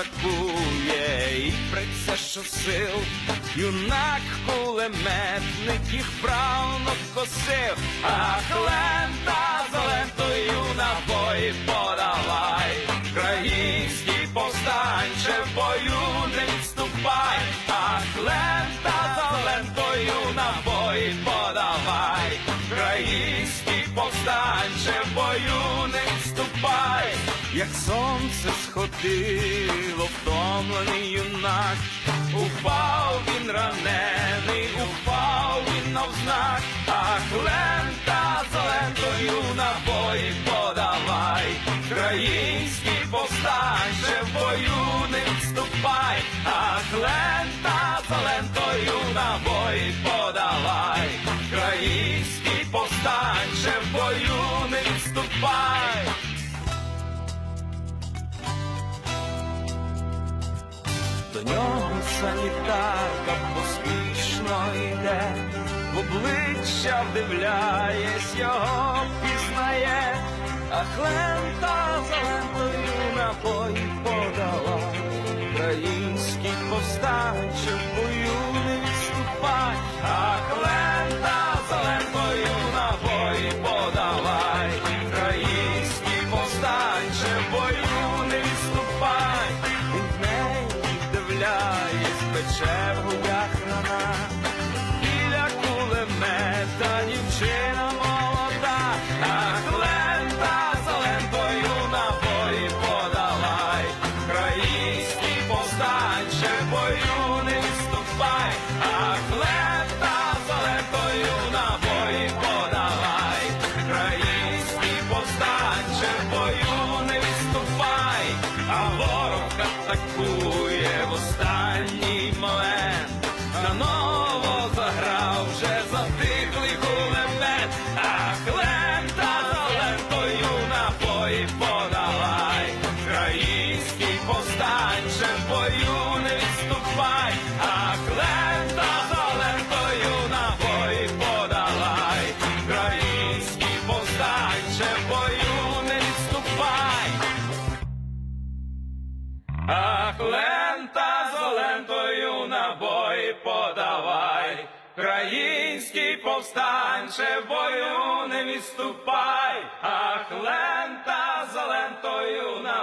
атакує. І приться що сил, юнак кулеметник їх правно косив, ах, лента за лентою на бої подавай, як сонце сходило, втомлений юнак, упав він ранений, упав він навзнак, а лента за лентою на бої До нього санітарка поспішно йде, в обличчя вдивляєсь, його пізнає, а хлента зеленою напої подала, український повстанче бою не відступай, вдивляєсь, пече ворог атакує в останній момент. Наново Український повстанче в бою не відступай, а хлента за лентою на.